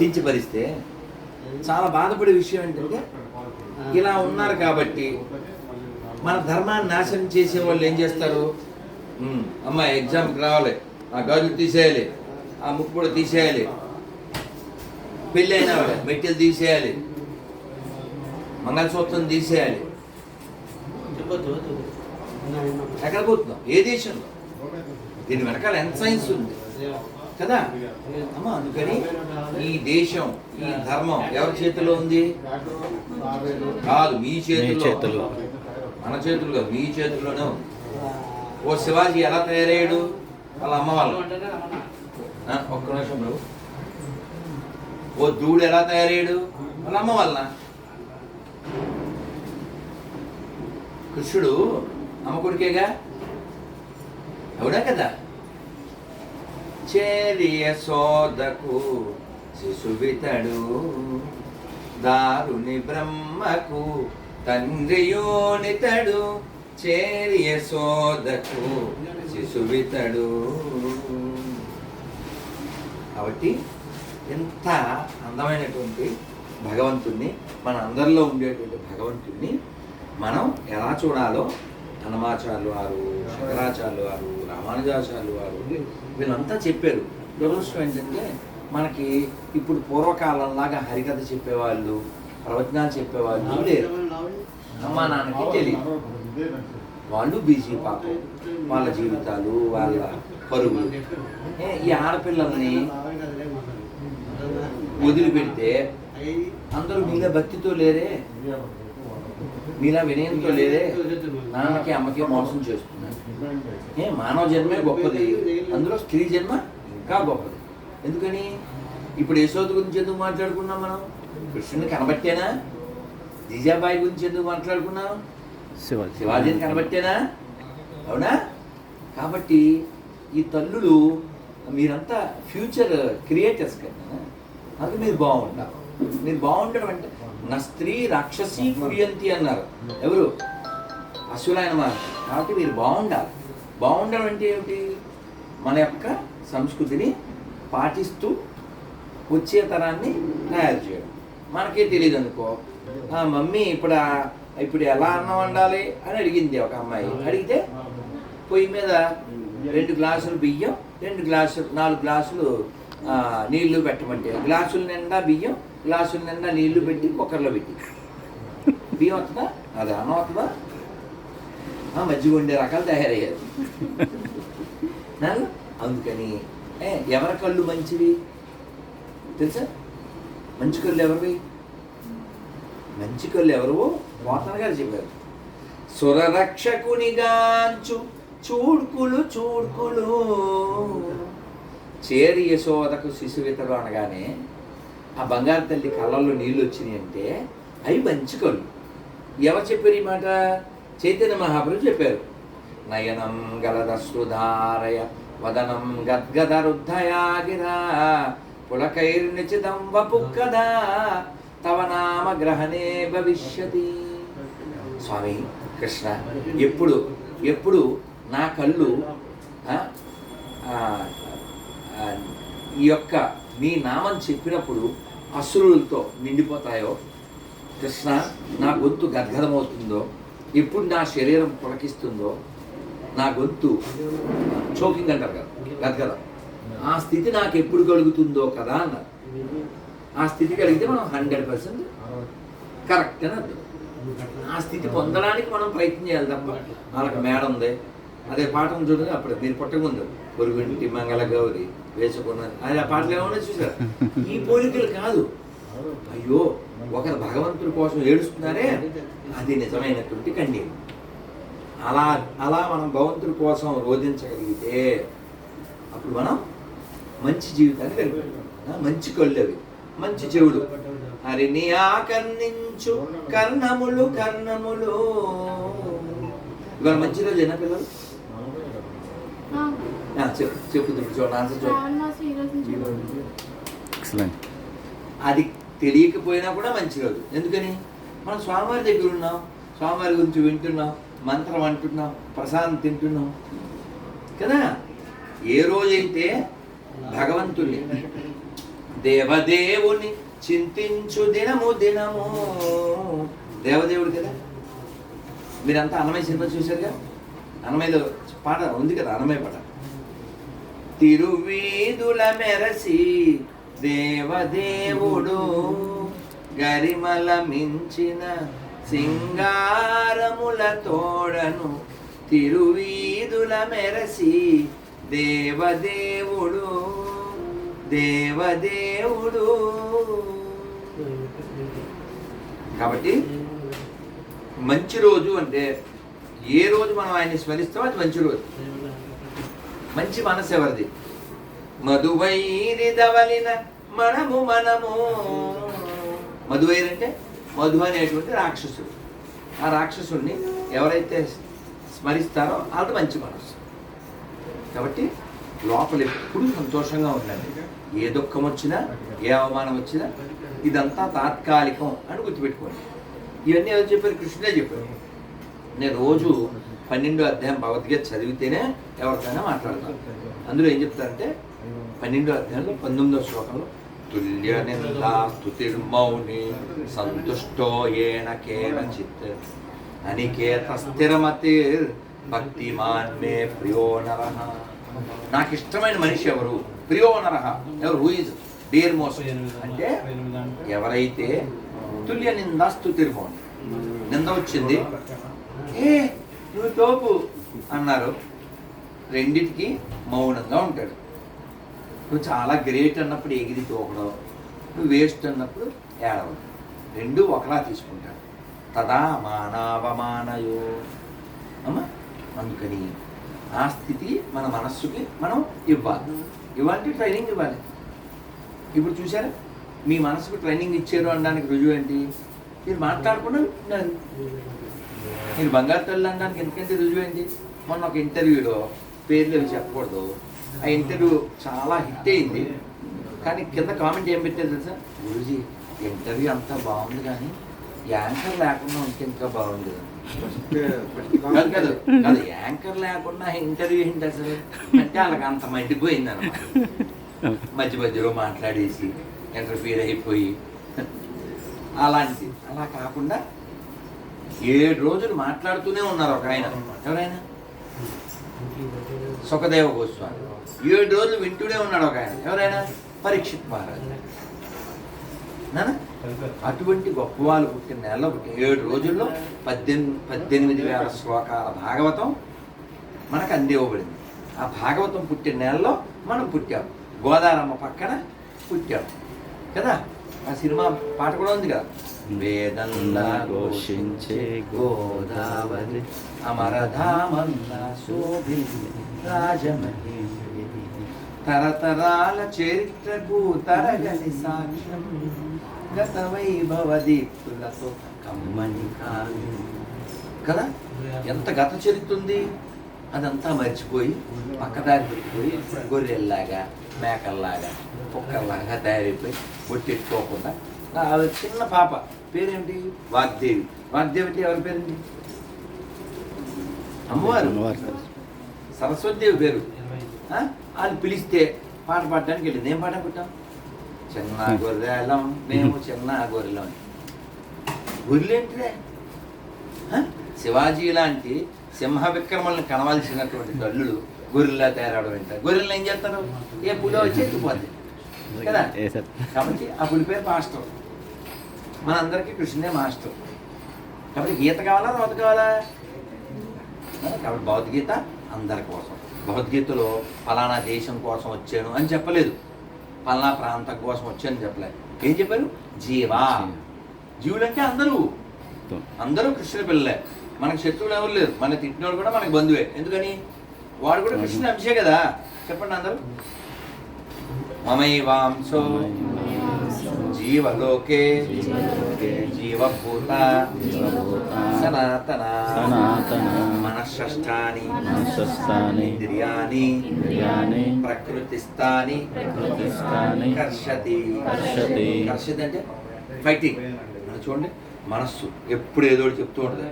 కించపరిస్తే చాలా బాధపడే విషయం ఏంటంటే ఇలా ఉన్నారు కాబట్టి మన ధర్మాన్ని నాశనం చేసే వాళ్ళు ఏం చేస్తారు? అమ్మాయి ఎగ్జామ్కి రావాలి. ఆ గాజులు తీసేయాలి. ఆ ముక్కు కూడా తీసేయాలి. పెళ్ళి అయినా మెట్టెలు తీసేయాలి. మంగళసూత్రం తీసేయాలి. ఎక్కడ పోతున్నాం? ఏ దేశంలో? దీని వెనకాల ఎంత సైన్స్ ఉంది? కదా? అమ్మ అందుకని ఈ దేశం ఈ ధర్మం ఎవరి చేతిలో ఉంది? కాదు మీ చేతిలో. చేతిలో. మన చేతుల్లో కాదు, మీ చేతుల్లోనే ఉంది. ఓ శివాజీ ఎలా తయారయ్యాడు? వాళ్ళ అమ్మ వాళ్ళు. ఒక్క నిమిషం ప్రభు. ఓ దూడు ఎలా తయారయ్యాడు? వాళ్ళ అమ్మ వల్ల కృష్ణుడు అమ్మ కొడుకేగా? అవునా కదా? చేరి సోదకు శిశువితడు దారుని బ్రహ్మకు తండ్రియోనితడు చేరి యశోదకు శిశువితడు కాబట్టి ఎంత అందమైనటువంటి భగవంతుణ్ణి మన అందరిలో ఉండేటువంటి భగవంతుణ్ణి మనం ఎలా చూడాలో హనుమాచార్యులు వారు శంకరాచార్యులు వారు రామానుజాచార్యులు వారు వీళ్ళంతా చెప్పారు. దురదృష్టం ఏంటంటే మనకి ఇప్పుడు పూర్వకాలంలాగా హరికథ చెప్పేవాళ్ళు ప్రవచనాలు చెప్పేవాళ్ళు లేరు. అమ్మా నాన్నకి తెలియదు వాళ్ళు బిజీ పాపం. వాళ్ళ జీవితాలు వాళ్ళ పరుగులు ఏ, ఈ ఆడపిల్లల్ని వదిలిపెడితే అందరూ మీలా భక్తితో లేరే. మీలా వినయంతో లేరే నాన్నకి అమ్మకి మోసం చేస్తున్నారు ఏ మానవ జన్మే గొప్పది. అందులో స్త్రీ జన్మ ఇంకా గొప్పది. ఎందుకని? ఇప్పుడు యశోద గురించి ఎందుకు మాట్లాడుకున్నాం మనం? కృష్ణుని కనబట్టేనా? జీజాబాయి గురించి ఎందుకు మాట్లాడుకున్నాం? శివాజీ. శివాజీని కనబట్టేనా? అవునా? కాబట్టి ఈ తల్లులు మీరంతా ఫ్యూచర్ క్రియేటర్స్ కదా. అది మీరు బాగుంటారు. మీరు బాగుండడం అంటే నా స్త్రీ రాక్షసి కుయంతి అన్నారు. ఎవరు? అశ్వులైన మహర్షి కాబట్టి మీరు బాగుండాలి. బాగుండడం అంటే ఏమిటి? మన యొక్క సంస్కృతిని పాటిస్తూ వచ్చే తరాన్ని తయారు చేయడం. మనకే తెలియదు అనుకో. మమ్మీ ఇప్పుడు ఇప్పుడు ఎలా అన్నం వండాలి అని అడిగింది ఒక అమ్మాయి. అడిగితే పొయ్యి మీద రెండు గ్లాసులు బియ్యం రెండు గ్లాసులు నాలుగు గ్లాసులు నీళ్ళు పెట్టమంటే. గ్లాసుల నిండా బియ్యం గ్లాసు నిండా నీళ్ళు పెట్టి కుక్కర్లో పెట్టి. బియ్యం వస్తుందా? అది అన్నం వస్తుందా? మజ్జిగ వండే రకాలు తయారయ్యారు. అందుకని ఏ ఎవరి కళ్ళు మంచివి? తెలుసా? మంచి కళ్ళు ఎవరివి? మంచి కళ్ళు ఎవరు? మోతన గారు చెప్పారు. సురరక్షకునిగాంచు చూడ్కులు చూడ్కులు. చేరి యశోదకు శిశువితలు అనగానే ఆ బంగారు తల్లి కళ్ళల్లో నీళ్ళు వచ్చినాయి అంటే అవి మంచి కళ్ళు ఎవరు చెప్పారు ఈ మాట? చైతన్య మహాప్రభు చెప్పారు. నయనం గలదశ్రుధారయ వదనం గద్గదరుద్ధయాగిరా పులకైర్నిచితం వపుక్కదా తవ నామ గ్రహణే భవిష్యతి. స్వామి కృష్ణ ఎప్పుడు ఎప్పుడు నా కళ్ళు ఈ యొక్క నీ నామం చెప్పినప్పుడు అసురులతో నిండిపోతాయో? కృష్ణ నా గొంతు గద్గదమవుతుందో? ఎప్పుడు నా శరీరం పులకిస్తుందో? నా గొంతు చోకింగ్ అంటారు కదా గద్గదం. ఆ స్థితి నాకు ఎప్పుడు కలుగుతుందో కదా అన్నారు. ఆ స్థితి కలిగితే మనం హండ్రెడ్ పర్సెంట్ కరెక్ట్ అని అర్థం. ఆ స్థితి పొందడానికి మనం ప్రయత్నం చేయాలి తప్ప వాళ్ళకి మేడ ఉంది. అదే పాఠం చూడండి అప్పుడు మీరు పుట్టకముందు పొరుగుంటి మంగళ గౌరి వేసుకున్నాను అది ఆ పాటలు ఏమన్నా చూసారు? ఈ పోలికలు కాదు. అయ్యో ఒకరు భగవంతుడి కోసం ఏడుస్తున్నారే? అది నిజమైనటువంటి కన్నీరు. అలా అలా మనం భగవంతుడి కోసం రోధించగలిగితే అప్పుడు మనం మంచి జీవితాన్ని గడిపాం మంచి కళ్ళు అవి. మంచి చెవుడు హరిని ఆకర్ణించు కర్ణములు కర్ణములు ఇవాళ మంచి రోజు ఏనా పిల్లలు? ఆ, చెప్పు చెప్పు ఇప్పుడు చూడండి ఆన్సర్ చూడండి. ఎక్సలెంట్ అది తెలియకపోయినా కూడా మంచి రోజు. ఎందుకని? మనం స్వామివారి దగ్గర ఉన్నాం స్వామివారి గురించి వింటున్నాం మంత్రం అంటున్నాం ప్రసాదం తింటున్నాం. కదా? ఏ రోజైతే భగవంతుణ్ణి దేవదేవుని చింతించు దినము దినము దేవదేవుడు కదా? మీరంతా అన్నమయ్య సినిమా చూశారుగా? అన్నమయ్యలో పాట ఉంది కదా అన్నమయ్య పాట. తిరువీధుల మెరసి దేవదేవుడు గరిమల మించిన సింగారముల తోడను తిరువీధుల మెరసి దేవదేవుడు దేవదేవుడు. కాబట్టి మంచి రోజు అంటే ఏ రోజు మనం ఆయన్ని స్మరిస్తామో అది మంచి రోజు. మంచి మనసు ఎవరిది? మధువైరిదవలిన మనము మనము. మధువైర్ అంటే మధు అనేటువంటి రాక్షసుడు. ఆ రాక్షసుడిని ఎవరైతే స్మరిస్తారో అది మంచి మనసు. కాబట్టి లోపల ఎప్పుడు సంతోషంగా ఉండండి. ఏ దుఃఖం వచ్చినా ఏ అవమానం వచ్చినా ఇదంతా తాత్కాలికం అని గుర్తుపెట్టుకోండి. ఇవన్నీ ఎవరు చెప్పారు? కృష్ణుడే చెప్పారు నేను రోజు పన్నెండో అధ్యాయం భగవద్గీత చదివితేనే ఎవరికైనా మాట్లాడతారు. అందులో ఏం చెప్తారంటే పన్నెండో అధ్యాయంలో పంతొమ్మిదో శ్లోకంలో తుల్య నిందా స్తుతిర్మౌని సంతుష్టో ఏన కేనచిత్ అనికేత స్థిరమతి భక్తిమాన్ మే ప్రియో నరః. నాకు ఇష్టమైన మనిషి ఎవరు? ప్రియో ఎవరు? హూ ఇస్ డియర్ మోస్ట్ అంటే ఎవరైతే తుల్య నిందాస్తుతిర్మౌని నింద వచ్చింది ఏ నువ్వు తోపు అన్నారు. రెండిటికి మౌనంగా ఉంటాడు. నువ్వు చాలా గ్రేట్ అన్నప్పుడు ఎగిరి తోకడం నువ్వు వేస్ట్ అన్నప్పుడు ఏడవడం. రెండు ఒకలా తీసుకుంటాడు. తదా మానావమానయో. అమ్మా అందుకని ఆ స్థితి మన మనస్సుకి మనం ఇవ్వాలి. ఇవ్వాలంటే ట్రైనింగ్ ఇవ్వాలి. ఇప్పుడు చూసారా మీ మనసుకు ట్రైనింగ్ ఇచ్చారు అనడానికి రుజువు ఏంటి? మీరు మాట్లాడకుండా మీరు బంగారు తల్లి అనడానికి ఎందుకంటే రుజువు మొన్న ఒక ఇంటర్వ్యూలో పేర్లు అవి చెప్పకూడదు. ఆ ఇంటర్వ్యూ చాలా హిట్ అయింది. కానీ కింద కామెంట్ ఏం పెట్టారు తెలుసా? గురుజీ ఇంటర్వ్యూ అంతా బాగుంది కానీ యాంకర్ లేకుండా ఉంటే ఇంకా బాగుంది కాదు కాదు కాదు యాంకర్ లేకుండా ఇంటర్వ్యూ ఏంటి అసలు? అంటే వాళ్ళకి అంత మండిపోయింది అనమాట మధ్య మధ్యలో మాట్లాడేసి ఇంటర్ఫీర్ అయిపోయి అలాంటిది. అలా కాకుండా ఏడు రోజులు మాట్లాడుతూనే ఉన్నారు ఒక ఆయన. ఎవరైనా? సుఖదేవ గోస్వామి. ఏడు రోజులు వింటూనే ఉన్నాడు ఒక ఆయన. ఎవరైనా? పరీక్షిత్ మహారాజు. అటువంటి గొప్ప వాళ్ళు పుట్టిన నెలలో పుట్టిన ఏడు రోజుల్లో పద్దెనిమిది పద్దెనిమిది వేల శ్లోకాల భాగవతం మనకు అందివ్వబడింది. ఆ భాగవతం పుట్టిన నెలలో మనం పుట్టాం. గోదారమ్మ పక్కన పుట్టాం. కదా? ఆ సినిమా పాట కూడా ఉంది కదా వేదంలా ఘోషించే గోదావరి అమరధామల్లా శోభిల్లి తరతరాల చరిత్రకు తరగని సాక్ష్యం గత వైభవ దీప్తులతో కమ్మని కాదు కదా? ఎంత గత చరిత్ర ఉంది? అదంతా మర్చిపోయి పక్కదారి పెట్టిపోయి గొర్రెల్లాగా మేకల్లాగా కుక్కల్లాగా తయారైపోయి ఒట్టెట్టుకోకుండా ఆ చిన్న పాప పేరేంటి? వాగ్దేవి. వాగ్దేవి అంటే ఎవరి పేరేంటి అమ్మవారు. సరస్వతిదేవి పేరు? వాళ్ళు పిలిస్తే పాట పాడడానికి వెళ్ళింది ఏం పాట పుట్టాం చిన్న గొర్రెలం మేము చిన్న గొర్రెలం. గొర్రెలేంటిదే? శివాజీ లాంటి సింహ విక్రమల్ని కనవలసినటువంటి తల్లులు గొర్రెలా తయారవడం ఏంటారు గొర్రెలు ఏం చేస్తారు? ఏ పులో వచ్చి ఎత్తుకుపోద్ది కదా? కాబట్టి ఆ పులి పేరు మాస్టర్. మనందరికీ కృష్ణుడే మాస్టర్. కాబట్టి గీత కావాలా రోత కావాలా? కాబట్టి భగవద్గీత అందరి కోసం. భగవద్గీతలో ఫలానా దేశం కోసం వచ్చాను అని చెప్పలేదు. ఫలానా ప్రాంతం కోసం వచ్చాను చెప్పలేదు. ఏం చెప్పారు? జీవా. జీవులు అంటే అందరూ. అందరూ కృష్ణుని పిల్లలే. మనకు శత్రువులు ఎవరు లేరు. మన తిట్టినోడు కూడా మనకు బంధువే. ఎందుకని? వాడు కూడా కృష్ణుని అంశే కదా. చెప్పండి అందరూ. మమైవాంశో జీవలోకే జీవభూత సనాతన సనాతన మనషష్టాని ఇంద్రియాని ఇంద్రియాని ప్రకృతిస్థాని కర్షతి కర్షతి. అంటే ఫైటింగ్ చూడండి. మనస్సు ఎప్పుడు ఏదో చెప్తూ ఉంటుంది.